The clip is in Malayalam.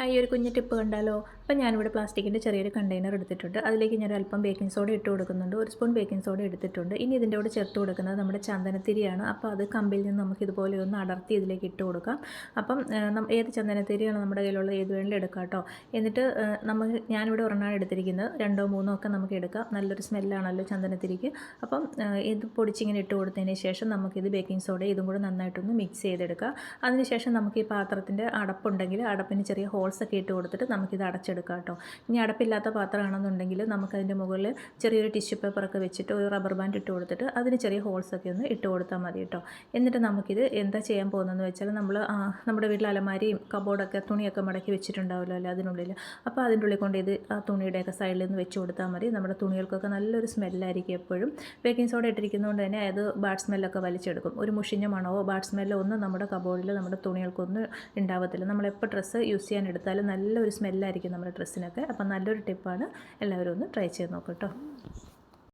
ഹായ് ഒരു കുഞ്ഞ് ടിപ്പ് കണ്ടാലോ? അപ്പം ഞാനിവിടെ പ്ലാസ്റ്റിക്കിന്റെ ചെറിയൊരു കണ്ടെയ്നർ എടുത്തിട്ടുണ്ട്. അതിലേക്ക് ഞാൻ അല്പം ബേക്കിംഗ് സോഡ ഇട്ട് കൊടുക്കുന്നുണ്ട്. ഒരു സ്പൂൺ ബേക്കിംഗ് സോഡ എടുത്തിട്ടുണ്ട്. ഇനി ഇതിന്റെ കൂടെ ചേർത്ത് കൊടുക്കുന്നത് നമ്മുടെ ചന്ദനത്തിരിയാണ്. അപ്പോൾ അത് കമ്പിൽ നിന്ന് നമുക്ക് ഇതുപോലെ ഒന്ന് അടർത്തി ഇതിലേക്ക് ഇട്ട് കൊടുക്കാം. അപ്പം ഏത് ചന്ദനത്തിരിയാണ് നമ്മുടെ കയ്യിലുള്ള ഏത് വേണമെങ്കിലും എടുക്കാം കേട്ടോ. എന്നിട്ട് നമുക്ക് ഞാനിവിടെ ഒരെണ്ണമാണ് എടുത്തിരിക്കുന്നത്. രണ്ടോ മൂന്നോ ഒക്കെ നമുക്ക് എടുക്കാം. നല്ലൊരു സ്മെല്ലാണല്ലോ ചന്ദനത്തിരിക്ക്. അപ്പം ഇത് പൊടിച്ചിങ്ങനെ ഇട്ട് കൊടുത്തതിന് ശേഷം നമുക്കിത് ബേക്കിംഗ് സോഡ ഇതും കൂടെ നന്നായിട്ടൊന്ന് മിക്സ് ചെയ്തെടുക്കാം. അതിനുശേഷം നമുക്ക് ഈ പാത്രത്തിന്റെ അടപ്പുണ്ടെങ്കിൽ അടപ്പിന് ചെറിയ ഹോൾസ് ഒക്കെ ഇട്ട് കൊടുത്തിട്ട് നമുക്കിത് അടച്ചെടുക്കാം കേട്ടോ. ഇനി അടപ്പില്ലാത്ത പാത്രമാണെന്നുണ്ടെങ്കിൽ നമുക്കതിന്റെ മുകളിൽ ചെറിയൊരു ടിഷ്യൂ പേപ്പറൊക്കെ വെച്ചിട്ട് ഒരു റബ്ബർ ബാൻഡ് ഇട്ട് കൊടുത്തിട്ട് അതിന് ചെറിയ ഹോൾസ് ഒക്കെ ഒന്ന് ഇട്ട് കൊടുത്താൽ മതി കേട്ടോ. എന്നിട്ട് നമുക്കിത് എന്താ ചെയ്യാൻ പോകുന്നതെന്ന് വെച്ചാൽ നമ്മൾ നമ്മുടെ വീട്ടിൽ അലമാരിയും കബോർഡൊക്കെ തുണിയൊക്കെ മടക്കി വെച്ചിട്ടുണ്ടാവുമല്ലോ അല്ലേ അതിനുള്ളിൽ. അപ്പോൾ അതിന്റെ ഉള്ളിൽ കൊണ്ട് ഇത് ആ തുണിയുടെയൊക്കെ സൈഡിൽ നിന്ന് വെച്ച് കൊടുത്താൽ മതി. നമ്മുടെ തുണികൾക്കൊക്കെ നല്ലൊരു സ്മെല്ലായിരിക്കും എപ്പോഴും. ബേക്കിംഗ് സോഡ ഇട്ടിരിക്കുന്നതുകൊണ്ട് തന്നെ അത് ബാഡ് സ്മെല്ലൊക്കെ വലിച്ചെടുക്കും. ഒരു മുഷിഞ്ഞ മണമോ ബാഡ് സ്മെല്ലോ ഒന്നും നമ്മുടെ കബോർഡിൽ നമ്മുടെ തുണികൾക്കൊന്നും ഉണ്ടാവത്തില്ല. നമ്മളെപ്പോൾ ഡ്രസ്സ് യൂസ് ചെയ്യാൻ എടുത്താലും നല്ലൊരു സ്മെല്ലായിരിക്കും നമ്മുടെ ഡ്രസ്സിനൊക്കെ. അപ്പം നല്ലൊരു ടിപ്പാണ് എല്ലാവരും ഒന്ന് ട്രൈ ചെയ്ത് നോക്കട്ടോ